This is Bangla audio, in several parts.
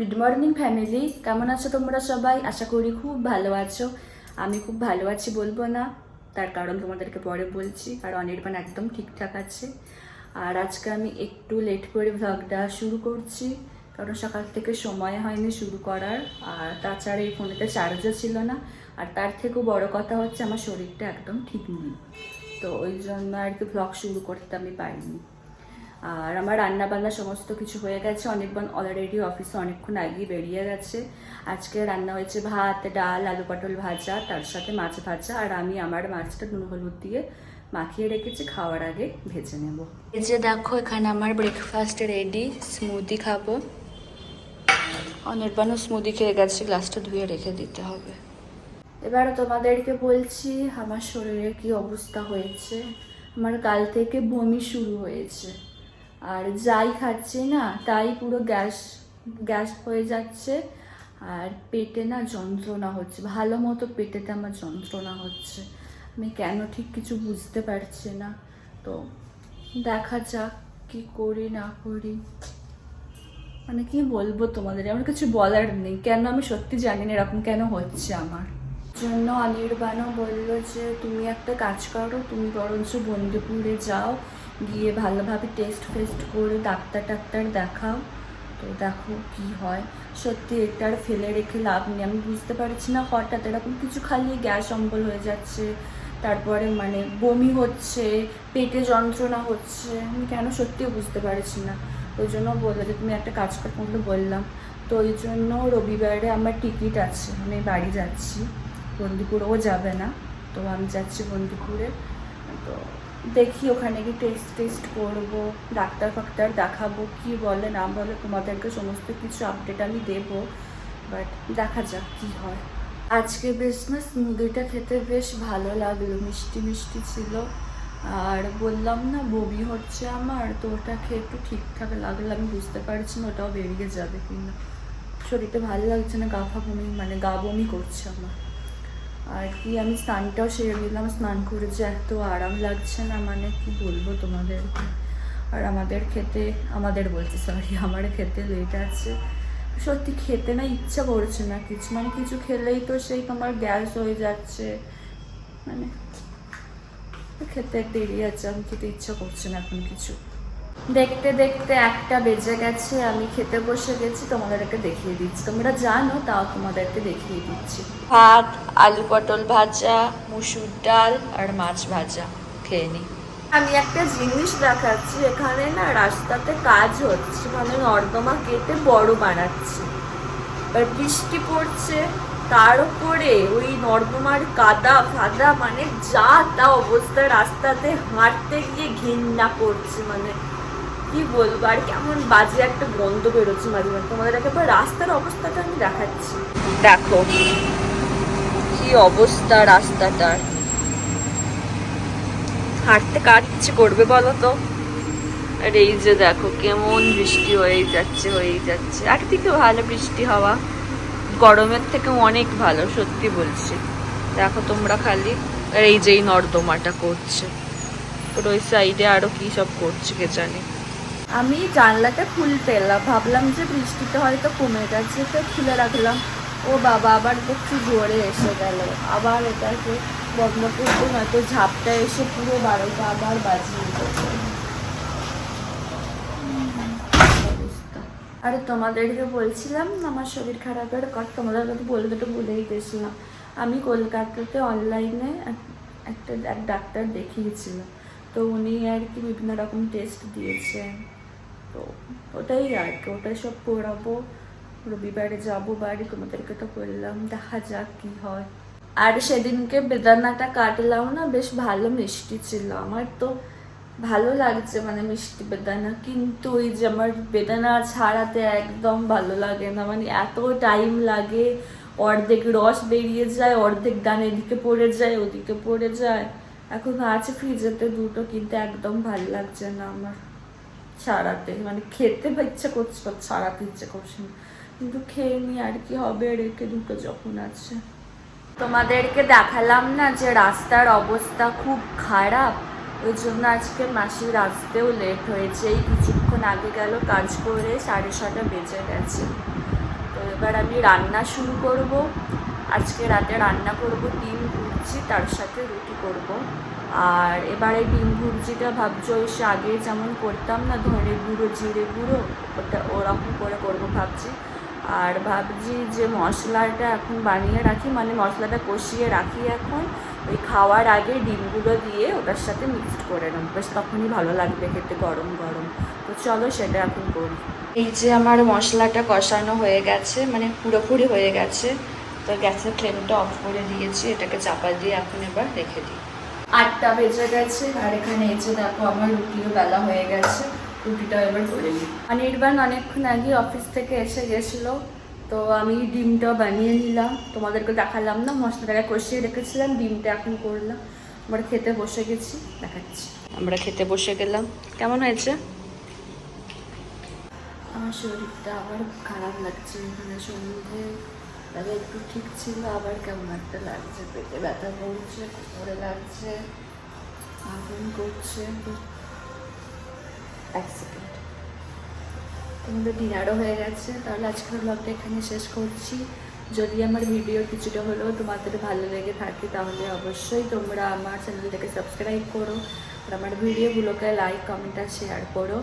গুড মর্নিং ফ্যামিলি কেমন আছো তোমরা সবাই? আশা করি খুব ভালো আছো। আমি খুব ভালো আছি বলব না। তার কারণ তোমাদেরকে পরে বলছি, আর অনির্বাণ একদম ঠিকঠাক আছে। আর আজকে আমি একটু লেট করে ভ্লগটা শুরু করছি, কারণ সকাল থেকে সময় হয়নি শুরু করার। আর তাছাড়া এই ফোনেতে চার্জও ছিল না। আর তার থেকেও বড় কথা হচ্ছে, আমার শরীরটা একদম ঠিক নেই। তো ওই জন্য আর কি ভ্লগ শুরু করতে আমি পারিনি। আর আমার রান্না বান্না সমস্ত কিছু হয়ে গেছে। অনেকবার অলরেডি অফিসে অনেকক্ষণ আগেই বেরিয়ে গেছে। আজকে রান্না হয়েছে ভাত ডাল আলু পটল ভাজা তার সাথে মাছ ভাজা আর আমি আমার মাছটা নুন হলুদ দিয়ে মাখিয়ে রেখেছি খাওয়ার আগে ভেজে নেব। এই যে দেখো এখানে আমার ব্রেকফাস্ট রেডি স্মুদি খাব। অনির্বাণও স্মুদি খেয়ে গেছে গ্লাসটা ধুয়ে রেখে দিতে হবে। এবার তোমাদেরকে বলছি আমার শরীরে কি অবস্থা হয়েছে? আমার কাল থেকে বমি শুরু হয়েছে। আর যাই খাচ্ছি না, তাই পুরো গ্যাস গ্যাস হয়ে যাচ্ছে। আর পেটে না যন্ত্রণা হচ্ছে, ভালো মতো পেটেতে আমার যন্ত্রণা হচ্ছে। আমি কেন ঠিক কিছু বুঝতে পারছি না। তো দেখা যাক কি করি, না করি। মানে কি বলব তোমাদের, আমার কিছু বলার নেই। কেন আমি সত্যি জানি না এরকম কেন হচ্ছে আমার। জন্য অনির্বাণও বলল যে, তুমি একটা কাজ করো, তুমি বরঞ্চ বন্ধুপুরে যাও। গিয়ে ভালোভাবে টেস্ট ফেস্ট করে ডাক্তার টাক্তার দেখাও। তো দেখো কি হয়। সত্যি এটা আর ফেলে রেখে লাভ নেই। আমি বুঝতে পারছি না হঠাৎ এরকম কিছু খালি গ্যাস অম্বল হয়ে যাচ্ছে, তারপরে মানে বমি হচ্ছে, পেটে যন্ত্রণা হচ্ছে, আমি কেন সত্যি বুঝতে পারছি না। ওই জন্য বলল যে, তুমি একটা কাজ করতে বললাম। তো ওই জন্য রবিবারে আমার টিকিট আছে, আমি বাড়ি যাচ্ছি। বন্দিপুরেও যাবে না। তো আমি যাচ্ছি বন্দিপুরে। তো দেখি ওখানে গিয়ে টেস্ট টেস্ট করব, ডাক্তার ফাক্তার দেখাবো, কি বলে, না বলে, তোমাদেরকে সমস্ত কিছু আপডেট আমি দেবো। বাট দেখা যাক কি হয়। আজকে বেশ না স্মুদিটা খেতে বেশ ভালো লাগল, মিষ্টি মিষ্টি ছিল। আর বললাম না, বমি হচ্ছে আমার, তো ওটা খেয়ে একটু ঠিকঠাক লাগল, আমি বুঝতে পারছি না ওটাও বেরিয়ে যাবে কিনা। শরীরটা ভালো লাগছে না, গা ফা বমি মানে গা বমি করছে আমার। আর কি, আমি স্নানটাও সেরে নিলাম, স্নান করে যে এত আরাম লাগছে না মানে কি বলব তোমাদেরকে আর আমাদের খেতে, আমাদের বলছি সরি আমার খেতে লেট আছে। সত্যি খেতে না ইচ্ছা করছে না কিছু মানে কিছু খেলেই তো সেই তোমার গ্যাস হয়ে যাচ্ছে। মানে খেতে দেরি আছে, আমি খেতে ইচ্ছা করছে না এখন কিছু। দেখতে দেখতে একটা বেজে গেছে আমি খেতে বসে গেছি তোমাদেরকে দেখিয়ে দিচ্ছি। তোমরা জানো তাও তোমাদেরকে দেখিয়ে দিচ্ছি। ভাত আলু পটল ভাজা মুসুর ডাল আর মাছ ভাজা খেয়ে নিই আমি একটা জিনিস দেখাচ্ছি এখানে না রাস্তাতে কাজ হচ্ছে মানে নর্দমা কেটে বড় বানাচ্ছে। এবার বৃষ্টি পড়ছে তার উপরে ওই নর্দমার কাদা ফাদা মানে যা তা অবস্থা রাস্তাতে হাঁটতে গিয়ে ঘৃণা করছে মানে কি বলব? আর কেমন বাজে একটা গন্ধ বেরোচ্ছে মাঝে মাঝে। তোমাদের একেবারে রাস্তার অবস্থাটা আমি দেখাচ্ছি। দেখো, কি অবস্থা রাস্তাটার। হাঁটতে কার ইচ্ছে করবে বলো তো? আর এই যে দেখো, কেমন বৃষ্টি হয়েই যাচ্ছে হয়েই যাচ্ছে। একদিকে ভালো বৃষ্টি হওয়া, গরমের থেকে অনেক ভালো, সত্যি বলছি। দেখো তোমরা খালি, আর এই যে এই নর্দমাটা করছে। ওই সাইডে আরও কি সব করছে কে জানে। আমি জানলাটা খুলতে এলাম ভাবলাম যে বৃষ্টিটা হয়তো কমে গেছে, তো খুলে রাখলাম। ও বাবা, আবার একটু জোরে এসে গেল। আবার এটাকে বন্ধ করতে হয়তো ঝাপটা এসে পুরো বারোটা আবার বাজিয়ে। আরে তোমাদেরকে বলছিলাম আমার শরীর খারাপের কথা তোমাদেরকে তো বলে তো ভুলেই গেছিলাম। আমি কলকাতাতে অনলাইনে একটা, এক ডাক্তার দেখিয়েছিলাম তো উনি আর কি বিভিন্ন রকম টেস্ট দিয়েছেন তো ওটাই আর কি, ওটাই সব করাবো রবিবারে যাব, বাড়ি তোমাদেরকে তো বললাম, দেখা যাক কি হয়। আর সেদিনকে বেদানাটা কাটলাম না, বেশ ভালো মিষ্টি ছিল। আমার তো ভালো লাগছে মানে মিষ্টি বেদানা, কিন্তু ওই যে আমার বেদানা ছাড়াতে একদম ভালো লাগে না। মানে এত টাইম লাগে, অর্ধেক রস বেরিয়ে যায়, অর্ধেক দান এদিকে পড়ে যায়, ওদিকে পড়ে যায়। এখন আছে ফ্রিজেতে দুটো, কিন্তু একদম ভালো লাগছে না আমার। ছাড়াতে মানে খেতে ইচ্ছে করছে বা ছাড়াতে ইচ্ছে না। কিন্তু খেয়ে নি আর কি হবে রেখে দুটো যখন আছে। তোমাদেরকে দেখালাম না যে রাস্তার অবস্থা খুব খারাপ? ওই জন্য আজকে মাসির আসতেও লেট হয়েছে। এই কিছুক্ষণ আগে গেল, কাজ করে সাড়ে ছটা বেজে গেছে। তো এবার আমি রান্না শুরু করব। আজকে রাতে রান্না করব, ডিম ভুর্জি তার সাথে রুটি করব। আর এবার এই ডিম ভুর্জিটা ভাবছি, সে আগে যেমন করতাম না ধনে গুঁড়ো, জিরে গুঁড়ো, ওটা ওরকম করে করব ভাবছি। আর ভাবছি যে মশলাটা এখন বানিয়ে রাখি মানে মশলাটা কষিয়ে রাখি এখন। ওই খাওয়ার আগে ডিমগুলো দিয়ে ওটার সাথে মিক্সড করে নেব। বেশ তখনই ভালো লাগবে খেতে, গরম গরম। তো চলো সেটা এখন করি। এই যে আমার মশলাটা কষানো হয়ে গেছে মানে পুরোপুরি হয়ে গেছে, তো গ্যাসের ফ্লেমটা অফ করে দিয়েছি, এটাকে চাপা দিয়ে এখন এবার রেখে দিই। আটটা বেজে গেছে আর এখানে এসে দেখো আমার রুটিও বেলা হয়ে গেছে রুটিটা এবার করে নিই। অনির্বাণ অনেকক্ষণ আগে অফিস থেকে এসে গেছিল তো আমি ডিমটা বানিয়ে নিলাম। তোমাদেরকে দেখালাম না মশলাটাকে কষিয়ে রেখেছিলাম ডিমটা এখন করলাম। আমরা খেতে বসে গেছি দেখাচ্ছি। আমরা খেতে বসে গেলাম। কেমন হয়েছে? আমার শরীরটা আবার খারাপ লাগছে মানে সন্ধ্যে তাহলে একটু ঠিক ছিল, আবার কেমন একটা লাগছে? পেটে ব্যথা করছে, কোমরে লাগছে, আগুন করছে। এক সেকেন্ড তোমাদের ডিনারও হয়ে গেছে, তাহলে আজকের ব্লগটা এখানে শেষ করছি। যদি আমার ভিডিও কিছুটা হলেও তোমাদের ভালো লেগে থাকে, তাহলে অবশ্যই তোমরা আমার চ্যানেলটাকে সাবস্ক্রাইব করো। আর আমার ভিডিওগুলোকে লাইক কমেন্ট আর শেয়ার করো।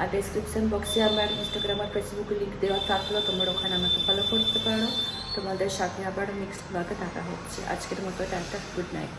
আর ডিসক্রিপশন বক্সে আমার ইনস্টাগ্রাম আর ফেসবুকে লিঙ্ক দেওয়া থাকল তোমরা ওখানে আমাকে ফলো করতে পারো। তোমাদের সাথে আবার নেক্সট ব্লগে দেখা হচ্ছে। আজকের মতো টাটা গুড নাইট